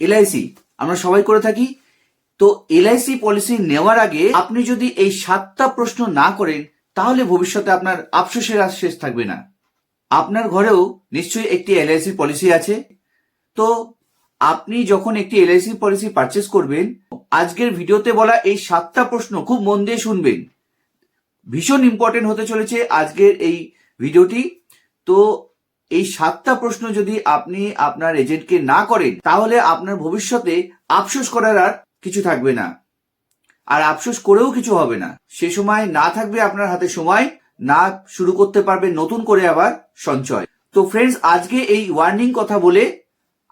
LIC, আমরা সবাই করে থাকি। তো এলআইসি পলিসি নেওয়ার আগে আপনি যদি এই সাতটা প্রশ্ন না করেন, তাহলে ভবিষ্যতে আপনার আফসোসের আর শেষ থাকবে না। আপনার ঘরেও নিশ্চয়ই একটি এলআইসি পলিসি আছে। তো আপনি যখন একটি এলআইসি পলিসি পারচেস করবেন, আজকের ভিডিওতে বলা এই সাতটা প্রশ্ন খুব মন দিয়ে শুনবেন। ভীষণ ইম্পর্টেন্ট হতে চলেছে আজকের এই ভিডিওটি। তো এই সাতটা প্রশ্ন যদি আপনি আপনার এজেন্টকে না করেন, তাহলে আপনার ভবিষ্যতে আফসোস করার আর কিছু থাকবে না। আর আফসোস করেও কিছু হবে না। সে সময় না থাকবে আপনার হাতে সময়, না শুরু করতে পারবে নতুন করে আবার সঞ্চয়। তো ফ্রেন্ডস আজকে এই ওয়ার্নিং কথা বলে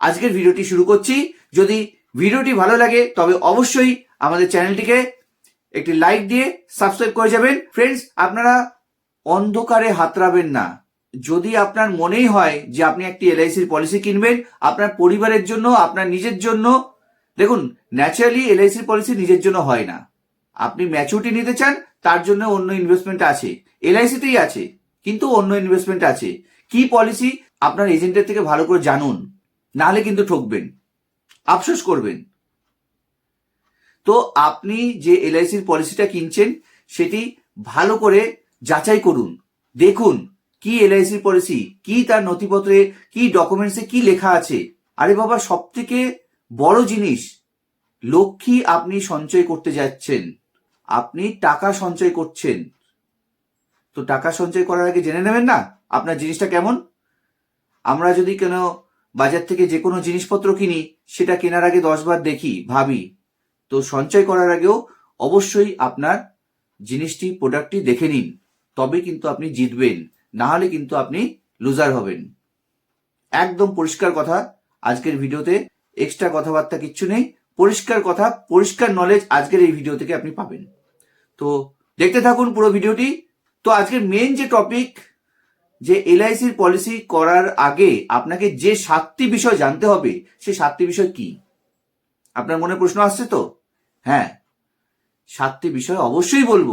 আজকের ভিডিওটি শুরু করছি। যদি ভিডিওটি ভালো লাগে, তবে অবশ্যই আমাদের চ্যানেলটিকে একটি লাইক দিয়ে সাবস্ক্রাইব করে যাবেন। ফ্রেন্ডস আপনারা অন্ধকারে হাতড়াবেন না। যদি আপনার মনেই হয় যে আপনি একটি এলআইসির পলিসি কিনবেন, আপনার পরিবারের জন্য, আপনার নিজের জন্য, দেখুন ন্যাচারালি এলআইসির পলিসি নিজের জন্য হয় না। আপনি ম্যাচুরিটি নিতে চান, তার জন্য অন্য ইনভেস্টমেন্ট আছে। এলআইসিতেই আছে, কিন্তু অন্য ইনভেস্টমেন্ট আছে। কি পলিসি আপনার এজেন্টের থেকে ভালো করে জানুন, নাহলে কিন্তু ঠকবেন, আফসোস করবেন। তো আপনি যে এলআইসির পলিসিটা কিনছেন, সেটি ভালো করে যাচাই করুন, দেখুন কি এলআইসির পলিসি কি তার নথিপত্রে, কি ডকুমেন্টসে কি লেখা আছে? আরে বাবা সব থেকে বড় জিনিস, লক্ষ্মী আপনি সঞ্চয় করতে যাচ্ছেন। আপনি টাকা সঞ্চয় করছেন। তো টাকা সঞ্চয় করার আগে জেনে নেবেন না আপনার জিনিসটা কেমন? আমরা যদি কেন বাজার থেকে যে কোনো জিনিসপত্র কিনি, সেটা কেনার আগে দশবার দেখি, ভাবি। তো সঞ্চয় করার আগেও অবশ্যই আপনার জিনিসটি প্রোডাক্টটি দেখে নিন। তবে কিন্তু আপনি জিতবেন। না হলে কিন্তু আপনি লুজার হবেন। একদম পরিষ্কার কথা, আজকের ভিডিওতে এক্সট্রা কথাবার্তা কিচ্ছু নেই। পরিষ্কার কথা, পরিষ্কার নলেজ আজকের এই ভিডিও থেকে আপনি পাবেন। তো দেখতে থাকুন পুরো ভিডিওটি। তো আজকের মেন যে টপিক যে এলআইসির পলিসি করার আগে আপনাকে যে সাতটি বিষয় জানতে হবে, সেই সাতটি বিষয় কি? আপনার মনে প্রশ্ন আসছে তো? হ্যাঁ সাতটি বিষয় অবশ্যই বলব।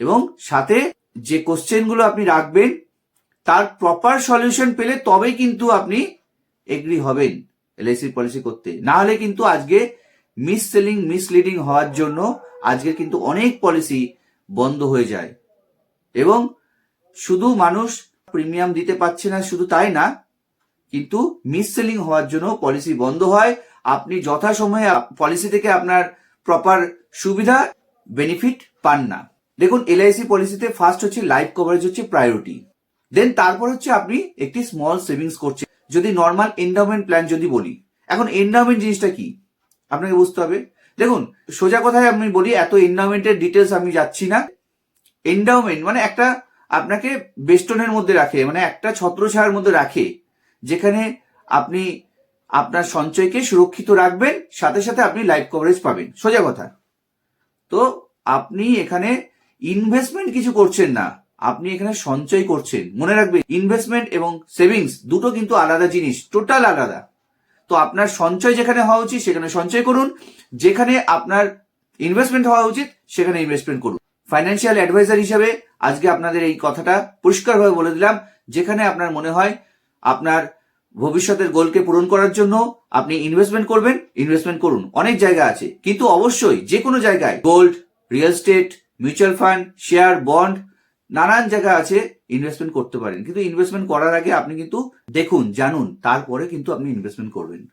এবং সাথে যে কোশ্চেনগুলো আপনি রাখবেন, তার প্রপার সলিউশন পেলে তবেই কিন্তু আপনি এগ্রি হবেন এলআইসির পলিসি করতে। না হলে কিন্তু আজকে মিস সেলিং মিসলিডিং হওয়ার জন্য আজকে কিন্তু অনেক পলিসি বন্ধ হয়ে যায়। এবং শুধু মানুষ প্রিমিয়াম দিতে পারছে না, শুধু তাই না, কিন্তু মিস সেলিং হওয়ার জন্য পলিসি বন্ধ হয়। আপনি যথাসময়ে পলিসি থেকে আপনার প্রপার সুবিধা বেনিফিট পান না। দেখুন এলআইসি পলিসিতে ফার্স্ট হচ্ছে লাইফ কভারেজ হচ্ছে প্রায়োরিটি দেন তারপর হচ্ছে আপনি একটি স্মল সেভিংস করছেন, যদি নর্মাল এন্ডাওমেন্ট প্ল্যান যদি বলি। এখন এন্ডাওমেন্ট জিনিসটা কি? আপনাকে বুঝতে হবে। দেখুন, সোজা কথায় আমি বলি, এত এন্ডাওমেন্টের ডিটেলস আমি যাচ্ছি না। এন্ডাওমেন্ট মানে একটা আপনাকে বেস্টনের মধ্যে রাখে মানে একটা ছত্রছায়ার মধ্যে রাখে, যেখানে আপনি আপনার সঞ্চয়কে সুরক্ষিত রাখবেন, সাথে সাথে আপনি লাইফ কভারেজ পাবেন। সোজা কথা। তো আপনি এখানে ইনভেস্টমেন্ট কিছু করছেন না। আপনি এখানে সঞ্চয় করছেন। মনে রাখবেন ইনভেস্টমেন্ট এবং সেভিংস দুটো কিন্তু আলাদা জিনিস টোটাল আলাদা। তো আপনার সঞ্চয় যেখানে হওয়া উচিত, সেখানে সঞ্চয় করুন। যেখানে আপনার ইনভেস্টমেন্ট হওয়া উচিত, সেখানে ইনভেস্টমেন্ট করুন। ফাইন্যান্সিয়াল অ্যাডভাইজার হিসেবে আজকে আপনাদের এই কথাটা পরিষ্কারভাবে বলে দিলাম। যেখানে আপনার মনে হয় আপনার ভবিষ্যতের গোলকে পূরণ করার জন্য আপনি ইনভেস্টমেন্ট করবেন ইনভেস্টমেন্ট করুন। অনেক জায়গা আছে। কিন্তু অবশ্যই যে কোনো জায়গায় gold real estate mutual fund, share, bond, নানান জায়গা আছে ইনভেস্টমেন্ট করতে পারেন। কিন্তু ইনভেস্টমেন্ট করার আগে আপনি কিন্তু দেখুন, জানুন, তারপরে কিন্তু আপনি ইনভেস্টমেন্ট করবেন।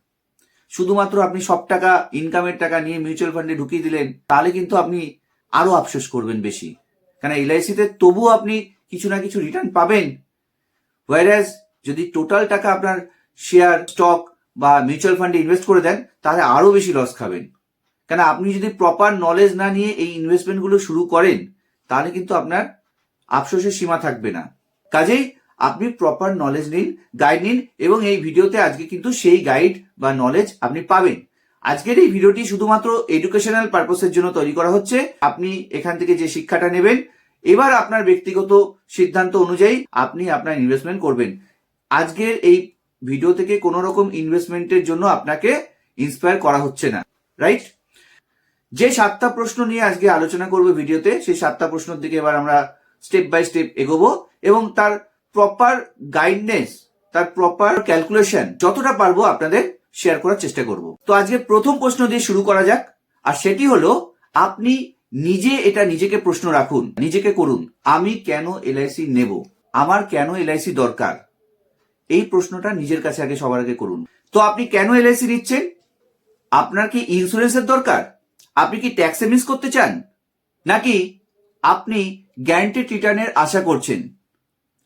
শুধুমাত্র আপনি সব টাকা ইনকামের টাকা নিয়ে মিউচুয়াল ফান্ডে ঢুকিয়ে দিলেন, তাহলে কিন্তু আপনি আরও আফসোস করবেন বেশি। কারণ এলআইসিতে তবুও আপনি কিছু না কিছু রিটার্ন পাবেন। ওয়ারাজ যদি টোটাল টাকা আপনার শেয়ার স্টক বা মিউচুয়াল ফান্ডে ইনভেস্ট করে দেন, তাহলে আরও বেশি লস খাবেন। কেন আপনি যদি প্রপার নলেজ না নিয়ে এই ইনভেস্টমেন্টগুলো শুরু করেন, তাহলে কিন্তু আপনার আফসোসের সীমা থাকবে না। কাজেই আপনি প্রপার নলেজ নিন গাইড নিন, এবং এই ভিডিওতে আজকে কিন্তু সেই গাইড বা নলেজ আপনি পাবেন। আজকের এই ভিডিওটি শুধুমাত্র এডুকেশনাল পারপোসের জন্য তৈরি করা হচ্ছে। আপনি এখান থেকে যে শিক্ষাটা নেবেন, এবার আপনার ব্যক্তিগত সিদ্ধান্ত অনুযায়ী আপনি আপনার ইনভেস্টমেন্ট করবেন। আজকের এই ভিডিও থেকে কোনো রকম ইনভেস্টমেন্টের জন্য আপনাকে ইন্সপায়ার করা হচ্ছে না রাইট যে সাতটা প্রশ্ন নিয়ে আজকে আলোচনা করব ভিডিওতে, সেই সাতটা প্রশ্নের দিকে এবার আমরা স্টেপ বাই স্টেপ এগোবো এবং তার প্রপার গাইডনেস তার প্রপার ক্যালকুলেশন যতটা পারব আপনাদের শেয়ার করার চেষ্টা করব। তো আজকে প্রথম প্রশ্ন দিয়ে শুরু করা যাক, আর সেটি হলো, আপনি নিজে এটা নিজেকে প্রশ্ন রাখুন, নিজেকে করুন, আমি কেন এলআইসি নেব? আমার কেন এলআইসি দরকার? এই প্রশ্নটা নিজের কাছে আগে সবার আগে করুন। তো আপনি কেন এলআইসি নিচ্ছেন? আপনার কি ইন্স্যুরেন্সের দরকার? আপনি কি ট্যাক্সে মিস করতে চান? নাকি আপনি গ্যারান্টেড রিটার্নের আশা করছেন?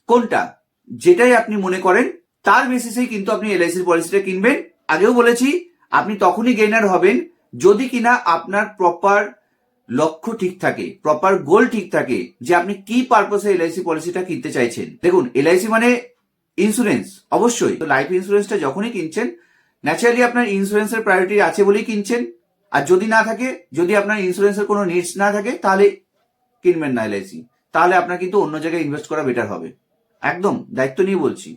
কোনটা? যেটাই আপনি মনে করেন, তার বেসিসেই কিন্তু আপনি এলআইসির পলিসিটা কিনবেন। আগেও বলেছি, আপনি তখনই গেইনার হবেন যদি কিনা আপনার প্রপার লক্ষ্য ঠিক থাকে প্রপার গোল ঠিক থাকে যে আপনি কি পারপসে এলআইসি পলিসিটা কিনতে চাইছেন। দেখুন এলআইসি মানে ইন্স্যুরেন্স অবশ্যই। লাইফ ইন্স্যুরেন্সটা যখনই কিনছেন ন্যাচারালি আপনার ইন্স্যুরেন্সের প্রায়োরিটি আছে বলেই কিনছেন। আর যদি না থাকে, যদি আপনার ইন্স্যুরেন্সের কোনো নিডস না থাকে, তাহলে কিনবেন না এলআইসি তাহলে আপনার কিন্তু অন্য জায়গায় ইনভেস্ট করা বেটার হবে। একদম, দায়িত্ব নিয়ে বলছি।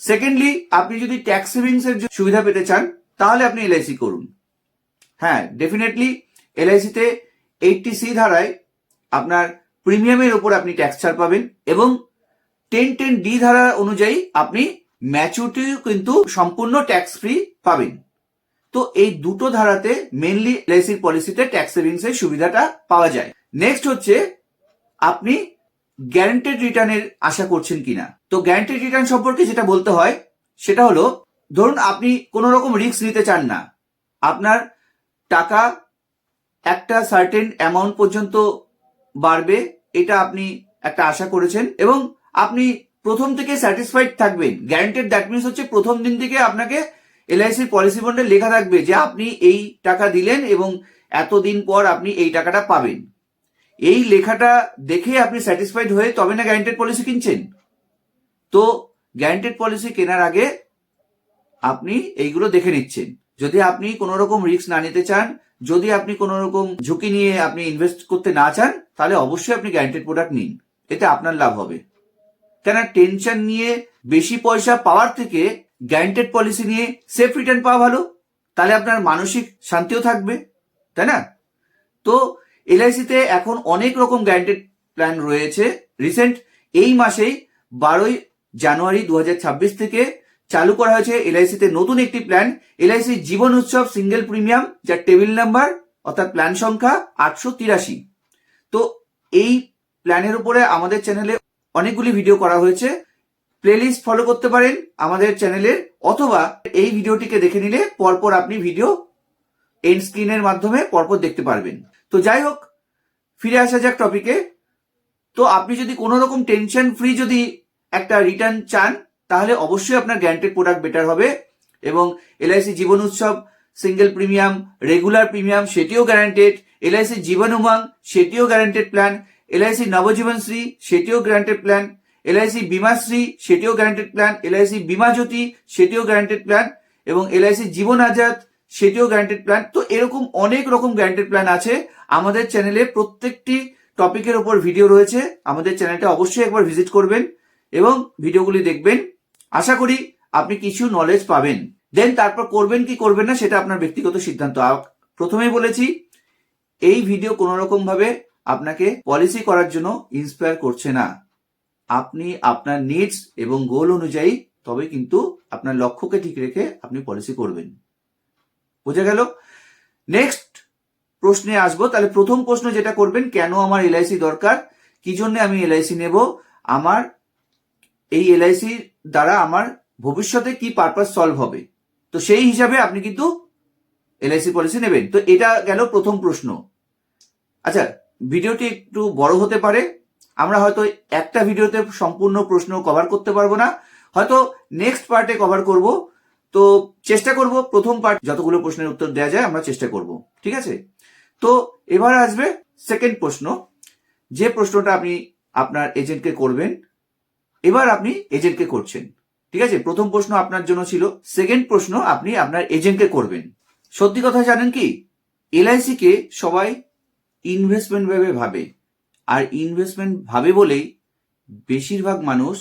সেকেন্ডলি আপনি যদি ট্যাক্স সেভিংস এর সুবিধা পেতে চান, তাহলে আপনি এলআইসি করুন। হ্যাঁ ডেফিনেটলি এলআইসিতে এইটটি সি ধারায় আপনার প্রিমিয়ামের উপর আপনি ট্যাক্স ছাড় পাবেন এবং টেন টেন ডি ধারা অনুযায়ী আপনি ম্যাচুরিটি কিন্তু সম্পূর্ণ ট্যাক্স ফ্রি পাবেন। তো এই দুটো ধারাতে মেনলি এলআইসির পলিসিতে ট্যাক্স সেভিংস এর সুবিধাটা পাওয়া যায়। নেক্সট হচ্ছে, আপনি গ্যারান্টেড রিটার্নের আশা করছেন কিনা? তো গ্যারান্টেড রিটার্ন সম্পর্কে যেটা বলতে হয়, সেটা হলো, ধরুন আপনি কোনো রকম রিস্ক নিতে চান না। আপনার টাকা একটা সার্টেন অ্যামাউন্ট পর্যন্ত বাড়বে, এটা আপনি একটা আশা করেছেন এবং আপনি প্রথম থেকে স্যাটিসফাইড থাকবেন। গ্যারান্টেড দ্যাট মিনস হচ্ছে প্রথম দিন থেকে আপনাকে এলআইসির পলিসি বন্ডে লেখা থাকবে যে আপনি এই টাকা দিলেন এবং এতদিন পর আপনি এই টাকাটা পাবেন। এই লেখাটা দেখে আপনি স্যাটিসফাইড হয়ে তবে না গ্যারান্টেড পলিসি কিনছেন। তো গ্যারান্টেড পলিসি কেনার আগে আপনি এইগুলো দেখে নিচ্ছেন। যদি আপনি কোনো রকম রিস্ক না নিতে চান, যদি আপনি কোনো রকম ঝুঁকি নিয়ে আপনি ইনভেস্ট করতে না চান, তাহলে অবশ্যই আপনি গ্যারান্টেড প্রোডাক্ট নিন। এতে আপনার লাভ হবে। কেন টেনশন নিয়ে বেশি পয়সা পাওয়ার থেকে গ্যারান্টেড পলিসি নিয়ে সেফ রিটার্ন পাওয়া ভালো, তাহলে আপনার মানসিক শান্তিও থাকবে, তাই না? তো এলআইসিতে এখন অনেক রকম গ্যারান্টেড প্ল্যান রয়েছে। রিসেন্ট এই মাসেই বারোই জানুয়ারি দু হাজার ছাব্বিশ থেকে চালু করা হয়েছে এলআইসিতে নতুন একটি plan. LIC Jeevan Utsav single premium, যার টেবিল নাম্বার অর্থাৎ প্ল্যান সংখ্যা আটশো তিরাশি। তো এই প্ল্যানের উপরে আমাদের চ্যানেলে অনেকগুলি ভিডিও করা হয়েছে। প্লেলিস্ট ফলো করতে পারেন আমাদের চ্যানেলের অথবা এই ভিডিওটিকে দেখে নিলে পরপর আপনি ভিডিও এন্ড স্ক্রিনের মাধ্যমে পরপর দেখতে পারবেন। তো যাই হোক, ফিরে আসা যাক টপিকে তো আপনি যদি কোনো রকম টেনশন ফ্রি যদি একটা রিটার্ন চান, তাহলে অবশ্যই আপনার গ্যারান্টেড প্রোডাক্ট বেটার হবে এবং LIC Jeevan Utsav single premium regular premium সেটিও গ্যারান্টেড এলআইসি জীবন উমাং, সেটিও guaranteed plan LIC Navjeevan Shree, সেটিও গ্যারান্টেড প্ল্যান এলআইসি বিমাশ্রী সেটিও guaranteed plan LIC Bima Jyoti, সেটিও গ্যারান্টেড প্ল্যান এবং এলআইসি জীবন আজাদ, সেটিও গ্যারান্টেড প্ল্যান তো এরকম অনেক রকম গ্যারান্টেড প্ল্যান আছে। আমাদের চ্যানেলে প্রত্যেকটি টপিকের উপর ভিডিও রয়েছে। আমাদের চ্যানেলটা অবশ্যই একবার ভিজিট করবেন এবং ভিডিওগুলি দেখবেন। আশা করি আপনি কিছু নলেজ পাবেন। দেন তারপর করবেন কি করবেন না সেটা আপনার ব্যক্তিগত সিদ্ধান্ত। প্রথমেই বলেছি, এই ভিডিও কোনো রকম ভাবে আপনাকে পলিসি করার জন্য ইন্সপায়ার করছে না। আপনি আপনার নিডস এবং গোল অনুযায়ী তবে কিন্তু আপনার লক্ষ্যকে ঠিক রেখে আপনি পলিসি করবেন। বোঝা গেল? নেক্সট প্রশ্নে আসব। তাহলে প্রথম প্রশ্ন যেটা করবেন, কেন আমার এলআইসি দরকার? কি জন্য আমি এলআইসি নেব? আমার এই এলআইসি দ্বারা আমার ভবিষ্যতে কি পারপাস সলভ হবে? তো সেই হিসাবে আপনি কিন্তু এলআইসি পলিসি নেবেন। তো এটা গেল প্রথম প্রশ্ন। আচ্ছা ভিডিওটি একটু বড় হতে পারে। আমরা হয়তো একটা ভিডিওতে সম্পূর্ণ প্রশ্ন কভার করতে পারব না হয়তো নেক্সট পার্টে কভার করব তো চেষ্টা করব প্রথম পার্ট যতগুলো প্রশ্নের উত্তর দেওয়া যায় আমরা চেষ্টা করব ঠিক আছে তো এবার আসবে সেকেন্ড প্রশ্ন যে প্রশ্নটা আপনি আপনার এজেন্টকে করবেন এবার আপনি এজেন্টকে করছেন ঠিক আছে প্রথম প্রশ্ন আপনার জন্য ছিল সেকেন্ড প্রশ্ন আপনি আপনার এজেন্টকে করবেন সত্যি কথা জানেন কি এলআইসি কে সবাই ইনভেস্টমেন্ট ভেবে ভাবে আর ইনভেস্টমেন্ট ভাবে বলেই বেশিরভাগ মানুষ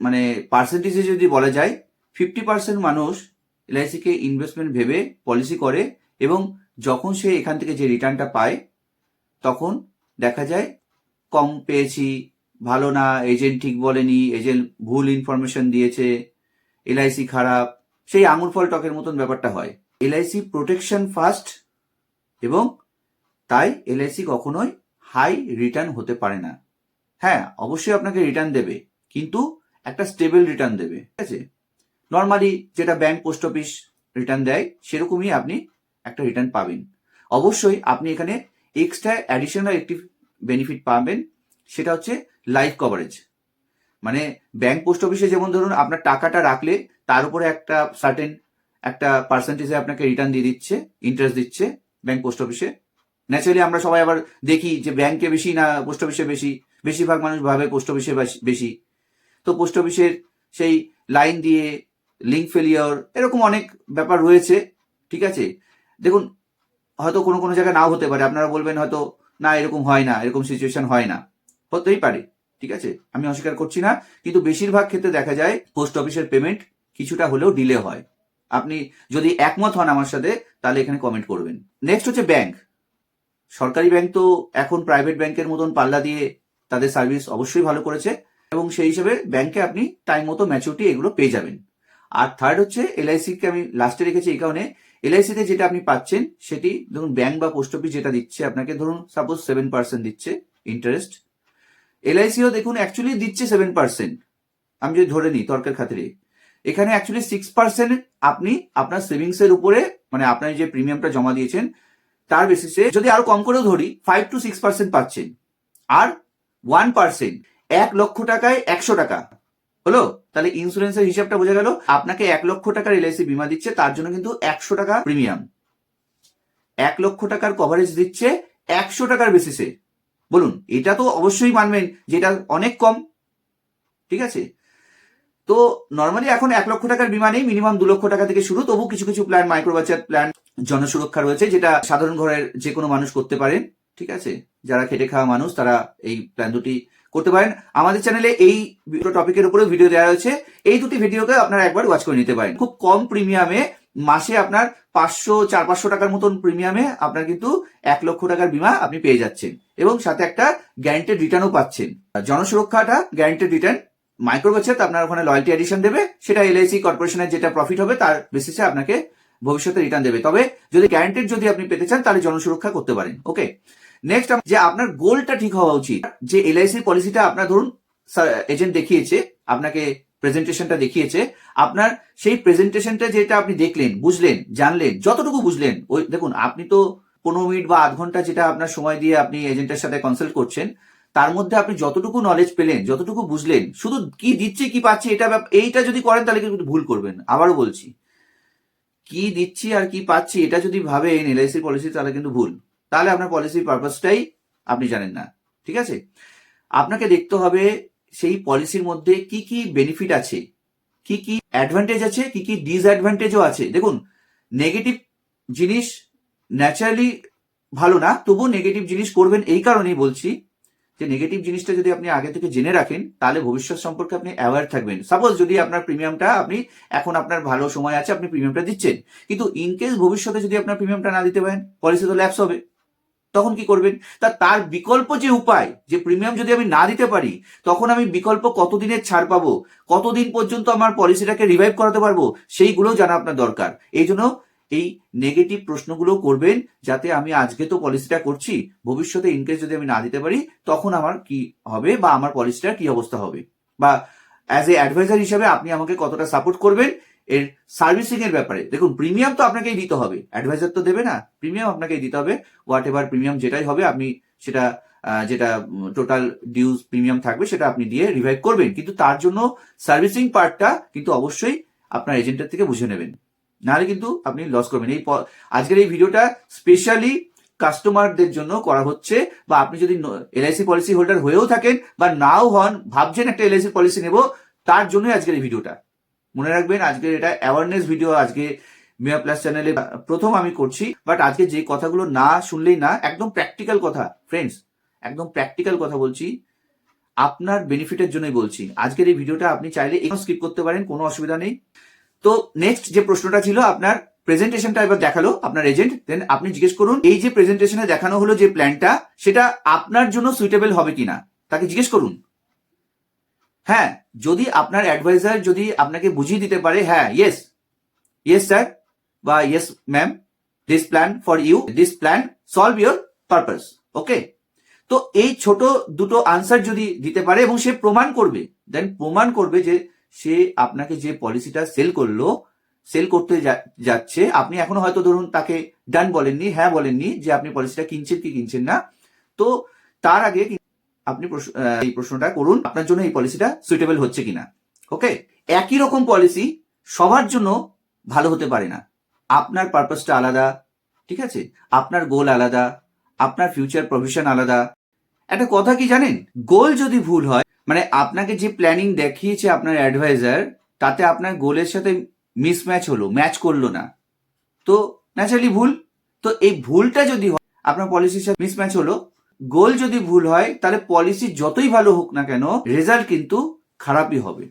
মানে পার্সেন্টেজে যদি বলা যায় ফিফটি পার্সেন্ট মানুষ এলআইসি কে ইনভেস্টমেন্ট ভেবে পলিসি করে এবং যখন সে এখান থেকে যে রিটার্নটা পায়, তখন দেখা যায় কম পেয়েছি, ভালো না এজেন্ট ঠিক বলেনি এজেন্ট ভুল ইনফরমেশন দিয়েছে এলআইসি খারাপ, সেই আঙুর ফল টকের মতন ব্যাপারটা হয়। এলআইসি প্রোটেকশন ফার্স্ট এবং তাই এলআইসি কখনোই হাই রিটার্ন হতে পারে না। হ্যাঁ অবশ্যই আপনাকে রিটার্ন দেবে, কিন্তু একটা স্টেবল রিটার্ন দেবে, ঠিক আছে? নর্মালি যেটা ব্যাংক পোস্ট অফিস রিটার্ন দেয়, সেরকমই আপনি একটা রিটার্ন পাবেন। অবশ্যই আপনি এখানে এক্সট্রা অ্যাডিশনাল একটি বেনিফিট পাবেন, সেটা হচ্ছে লাইফ কভারেজ মানে ব্যাংক পোস্ট অফিসে যেমন ধরুন আপনার টাকাটা রাখলে, তার উপরে একটা সার্টেন একটা পার্সেন্টেজে আপনাকে রিটার্ন দিয়ে দিচ্ছে ইন্টারেস্ট দিচ্ছে ব্যাংক পোস্ট অফিসে ন্যাচারালি আমরা সবাই আবার দেখি যে ব্যাংকে বেশি না পোস্ট অফিসে বেশি? বেশিরভাগ মানুষ ভাবে পোস্ট অফিসে বেশি তো পোস্ট অফিসের সেই লাইন দিয়ে লিঙ্ক ফেলিওর এরকম অনেক ব্যাপার রয়েছে, ঠিক আছে? দেখুন, হয়তো কোনো কোনো জায়গায় নাও হতে পারে। আপনারা বলবেন হয়তো, না, এরকম হয় না, এরকম সিচুয়েশন হয় না। হতেই পারে, ঠিক আছে? আমি অস্বীকার করছি না, কিন্তু বেশিরভাগ ক্ষেত্রে দেখা যায় পোস্ট অফিসের পেমেন্ট কিছুটা হলেও ডিলে হয়। আপনি যদি একমত হন আমার সাথে, তাহলে এখানে কমেন্ট করবেন। নেক্সট হচ্ছে ব্যাংক সরকারি ব্যাংক তো এখন প্রাইভেট ব্যাংকের মতন পাল্লা দিয়ে তাদের সার্ভিস অবশ্যই ভালো করেছে এবং সেই হিসেবে ব্যাংকে আপনি টাইম মতো ম্যাচুরিটি এগুলো পেয়ে যাবেন। আর থার্ড হচ্ছে এলআইসি কে আমি লাস্টে রেখেছি এই কারণে এলআইসি তে যেটা আপনি পাচ্ছেন সেটি ধরুন ব্যাংক বা পোস্ট অফিস যেটা দিচ্ছে আপনাকে ধরুন সাপোজ সেভেন পার্সেন্ট দিচ্ছে ইন্টারেস্ট এলআইসিও দেখুন অ্যাকচুয়ালি দিচ্ছে সেভেন পার্সেন্ট আমি যদি ধরে নিই তর্কের খাতিরে। এখানে অ্যাকচুয়ালি সিক্স পার্সেন্ট আপনি আপনার সেভিংস এর উপরে মানে আপনার যে প্রিমিয়ামটা জমা দিয়েছেন তার বেসিসে যদি আরও কম করেও ধরি ফাইভ টু সিক্স পার্সেন্ট পাচ্ছেন। আর ওয়ান পার্সেন্ট এক লক্ষ টাকায় একশো টাকা। হলো? তাহলে ইন্স্যুরেন্সের হিসাবটা বোঝা গেল, আপনাকে এক লক্ষ টাকার এলআইসি বিমা দিচ্ছে, তার জন্য কিন্তু একশো টাকা প্রিমিয়াম এক লক্ষ টাকার কভারেজ দিচ্ছে একশো টাকার বেসিসে বলুন, এটা তো অবশ্যই মানবেন যেটা অনেক কম। ঠিক আছে? তো নর্মালি এখন এক লক্ষ টাকার বিমা নেই মিনিমাম দু লক্ষ টাকা থেকে শুরু তবু কিছু কিছু প্ল্যান মাইক্রো বাচ্চার প্ল্যান জনসুরক্ষা রয়েছে, যেটা সাধারণ ঘরের যে কোনো মানুষ করতে পারেন ঠিক আছে? যারা খেটে খাওয়া মানুষ, তারা এই প্ল্যান দুটি করতে পারেন। আমাদের চ্যানেলে এই টপিকের উপরে ভিডিও দেওয়া হয়েছে এই দুটি ভিডিওকে আপনারা একবার ওয়াচ করে নিতে পারেন। খুব কম প্রিমিয়ামে মাসে আপনার পাঁচশো, চার পাঁচশো টাকার মতন প্রিমিয়ামে আপনার কিন্তু এক লক্ষ টাকার বিমা আপনি পেয়ে যাচ্ছেন এবং সাথে একটা গ্যারান্টেড রিটার্নও পাচ্ছেন। জনসুরক্ষাটা গ্যারান্টেড রিটার্ন মাইক্রো বাচ্চাতে আপনার ওখানে লয়্যালটি এডিশন দেবে। সেটা এলআইসি কর্পোরেশনের যেটা প্রফিট হবে, তার বেসিসে আপনাকে ভবিষ্যতে রিটার্ন দেবে। তবে যদি গ্যারান্টেড যদি আপনি পেতে চান, তাহলে জনসুরক্ষা করতে পারেন। ওকে নেক্সট যে আপনার গোলটা ঠিক হওয়া উচিত, যে এলআইসি পলিসিটা আপনার ধরুন এজেন্ট দেখিয়েছে, আপনাকে প্রেজেন্টেশনটা দেখিয়েছে, আপনার সেই প্রেজেন্টেশনটা যেটা আপনি দেখলেন, বুঝলেন, জানলেন, যতটুকু বুঝলেন, ওই দেখুন, আপনি তো পনেরো মিনিট বা আধ ঘণ্টা যেটা আপনার সময় দিয়ে আপনি এজেন্টের সাথে কনসাল্ট করছেন, তার মধ্যে আপনি যতটুকু নলেজ পেলেন, যতটুকু বুঝলেন, শুধু কি দিচ্ছে, কি পাচ্ছে, এটা এইটা যদি করেন, তাহলে কিন্তু ভুল করবেন, আবারও বলছি। কি দিচ্ছি আর কি পাচ্ছি, এটা যদি ভাবেন এলআইসির পলিসি তাহলে কিন্তু ভুল। তাহলে আপনার পলিসির পারপাসটাই আপনি জানেন না, ঠিক আছে? আপনাকে দেখতে হবে সেই পলিসির মধ্যে কি কি বেনিফিট আছে, কি কি অ্যাডভান্টেজ আছে, কি কি ডিসঅ্যাডভান্টেজও আছে। দেখুন নেগেটিভ জিনিস ন্যাচারালি ভালো না তবু নেগেটিভ জিনিস করবেন এই কারণেই বলছি। যে নেগেটিভ জিনিসটা যদি আপনি আগে থেকে জেনে রাখেন, তাহলে ভবিষ্যৎ সম্পর্কে আপনি অ্যাওয়ার থাকবেন। সাপোজ যদি আপনার প্রিমিয়ামটা আপনি এখন আপনার ভালো সময় আছে, আপনি প্রিমিয়ামটা দিচ্ছেন। কিন্তু ইন কেস ভবিষ্যতে যদি আপনার প্রিমিয়ামটা না দিতে পারেন পলিসি তো ল্যাপস হবে। তখন কি করবেন? তা তার বিকল্প যে উপায়, যে প্রিমিয়াম যদি আমি না দিতে পারি, তখন আমি বিকল্প কতদিনের ছাড় পাবো? কতদিন পর্যন্ত আমার পলিসিটাকে রিভাইভ করাতে পারব? সেইগুলোও জানা আপনার দরকার। এই জন্য এই নেগেটিভ প্রশ্নগুলো করবেন যাতে আমি আজকে তো পলিসিটা করছি, ভবিষ্যতে ইনকেস যদি আমি না দিতে পারি, তখন আমার কি হবে বা আমার পলিসিটার কি অবস্থা হবে? বা অ্যাজ এ অ্যাডভাইজার হিসাবে আপনি আমাকে কতটা সাপোর্ট করবেন এর সার্ভিসিং এর ব্যাপারে। দেখুন প্রিমিয়াম তো আপনাকেই দিতে হবে। অ্যাডভাইজার তো দেবে না। প্রিমিয়াম আপনাকেই দিতে হবে। হোয়াট এভার প্রিমিয়াম যেটাই হবে, আপনি সেটা যেটা টোটাল ডিউজ প্রিমিয়াম থাকবে, সেটা আপনি দিয়ে রিভাইভ করবেন। কিন্তু তার জন্য সার্ভিসিং পার্টটা কিন্তু অবশ্যই আপনার এজেন্টের থেকে বুঝে নেবেন। নাহলে কিন্তু আপনি লস করবেন। এই আজকের এই ভিডিওটা স্পেশালি কাস্টমারদের জন্য করা হচ্ছে বা আপনি যদি এলআইসি পলিসি হোল্ডার হয়েও থাকেন বা নাও হন, ভাবছেন একটা এলআইসি পলিসি নেব, তার জন্যই আজকের এই ভিডিওটা মনে রাখবেন, আজকের এটা অ্যাওয়ারনেস ভিডিও আজকে মিয়া প্লাস চ্যানেলে প্রথম আমি করছি বাট আজকে যে কথাগুলো না শুনলেই না, একদম প্র্যাকটিক্যাল কথা ফ্রেন্ডস একদম প্র্যাকটিক্যাল কথা বলছি, আপনার বেনিফিটের জন্যই বলছি। আজকের এই ভিডিওটা আপনি চাইলে এখানে স্কিপ করতে পারেন, কোনো অসুবিধা নেই। তো নেক্সট যে প্রশ্নটা ছিল, আপনার প্রেজেন্টেশনটা এবার দেখাল আপনার এজেন্ট দেন আপনি জিজ্ঞেস করুন, এই যে প্রেজেন্টেশনে দেখানো হলো যে প্ল্যানটা সেটা আপনার জন্য সুইটেবল হবে কিনা? তাকে জিজ্ঞেস করুন। হ্যাঁ যদি আপনার অ্যাডভাইজার যদি আপনাকে বুঝিয়ে দিতে পারে হ্যাঁ ইয়েস ইয়েস স্যার বা yes ma'am this plan for you this plan solve your purpose okay তো এই ছোট দুটো আনসার যদি দিতে পারে এবং সে প্রমাণ করবে দেন প্রমাণ করবে যে সে আপনাকে যে পলিসিটা সেল করল সেল করতে যাচ্ছে, আপনি এখনও হয়তো ধরুন তাকে ডান বলেননি হ্যাঁ বলেননি যে আপনি পলিসিটা কিনছেন কি কিনছেন না। তো তার আগে আপনি এই প্রশ্নটা করুন, আপনার জন্য এই পলিসিটা সুইটেবল হচ্ছে কিনা। ওকে একই রকম পলিসি সবার জন্য ভালো হতে পারে না। আপনার পারপাসটা আলাদা, ঠিক আছে? আপনার গোল আলাদা, আপনার ফিউচার প্রভিশন আলাদা। একটা কথা কি জানেন? গোল যদি ভুল হয় মানে আপনাকে যে প্ল্যানিং দেখিয়েছে আপনার অ্যাডভাইজার তাতে আপনার গোলের সাথে মিসম্যাচ হলো ম্যাচ করল না। তো ন্যাচারালি ভুল। তো এই ভুলটা যদি হয়, আপনার পলিসির সাথে মিসম্যাচ হলো গোল যদি ভুল হয়, তাহলে পলিসি যতই ভালো হোক না কেন রেজাল্ট কিন্তু খারাপই হবে।